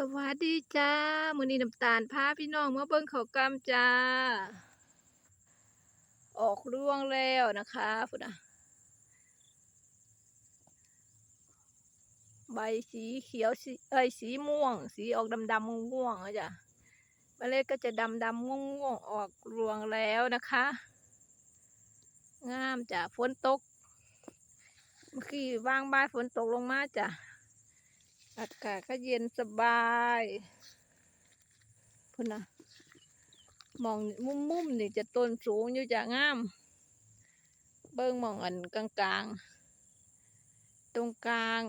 สวัสดีจ้ามือนี้น้ำตาลพาพี่น้องมาเบิ่งเขากำจ้า ออกร่วงแล้วนะคะพุ่นน่ะใบสีเขียวสีเอ้ยสีม่วง สีออกดำดำๆม่วงๆอะจ้ะเมล็ดก็จะดำดำม่วงม่วงๆออกรวงแล้วนะคะ งามจ้ะฝนตก เมื่อกี้วางบายฝนตกลงมาจ้ะ อากาศก็เย็นสบายพุ่นนะมองมุมมุมๆนี่จะต้นสูงอยู่จะงาม เบิ้งมองอันกลางกลางๆตรงกลาง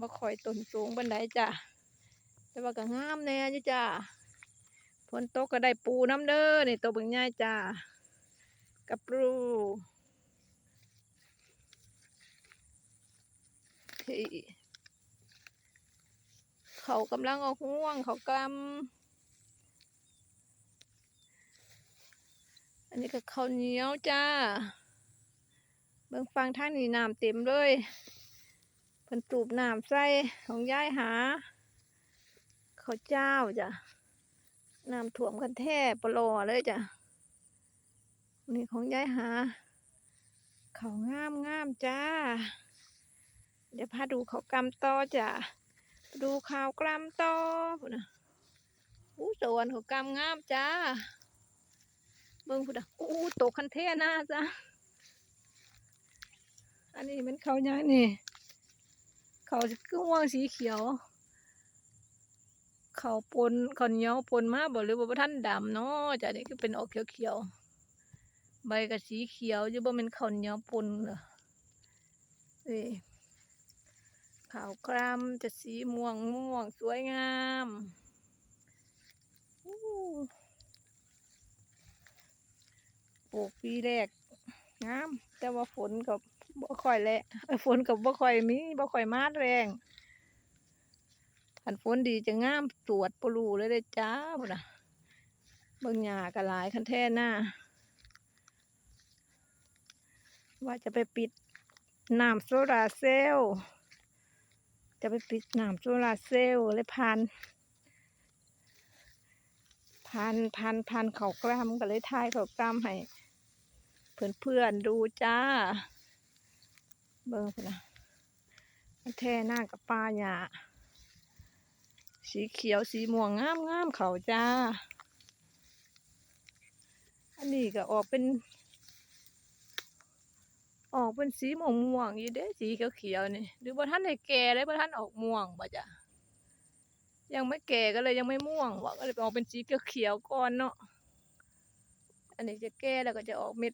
มาคอยต้นสูงบันไดจ้ะแต่ว่าก็งามแน่อยู่จ้ะฝนตกก็ได้ปูน้ำเด้อนี่ตัวเบิ่งง่ายจ้ะกับปูที่ เขากำลังออกห่วง เขากำอันนี้ก็ข้าวเหนียวจ้า เบิ่งฟังทางนี้น้ำเต็มเลยเพิ่นตูบน้ำใส่ของยายหาข้าวเจ้าจ้ะน้ำท่วมกันแท้ปลอเลยจ้ะนี่ของยายหาเขางามงามจ้า เดี๋ยวพาดูเขากำต่อจ้ะ ดูข่าวกล้ำต่อพุ่นนะอู้สวนเขากำงามจ้าเบิ่งพุ่นนะอู้ตกคันเทน่าจ้าอันนี้เป็นเขาใหญ่นี่ เขาคือม่วงสีเขียว เขาปนเขาเหนียวปนมาบ่หรือว่าท่านดำเนาะจ้ะนี่คือเป็นออกเขียวๆใบก็สีเขียวอยู่บ่แม่นข้าเหนียวปนเหรอนี่ ขาวครามจะสีม่วงม่วงสวยงามปลูกปีแรกงาม แต่ว่าฝนกับบ่ค่อยแล้ฝนกับบ่ค่อยมีบ่ค่อยมาแรงคันฝนดีจะงามสวดปลูเลยเด้จ้าพุ่นน่ะเบิ่งหญ้าก็หลายคันแท้หน้า ว่าจะไปปิดน้ำโซลาเซลล์ จะไปปิดน้ำโซลาเซลล์เลยพันพันพันพันเขากล้ามก็เลยทายเขากล้ามให้เพื่อนเพื่อนๆดูจ้า เบิ่งพนะแท่หน้ากับปลาหยาสีเขียวสีม่วงงามงามเขาจ้า อันนี้ก็ออกเป็น ออกเป็นสีม่วงม่วงอยู่เด้สีเขียวเขียวนี่หรือว่าท่านได้แก่เลยว่ท่านออกม่วงบ่จ้ะยังไม่แก่ก็เลยยังไม่ม่วงว่ะก็เลยออกเป็นสีเขียวเขียวก่อนเนาะอันนี้จะแก่แล้วก็จะออกเม็ด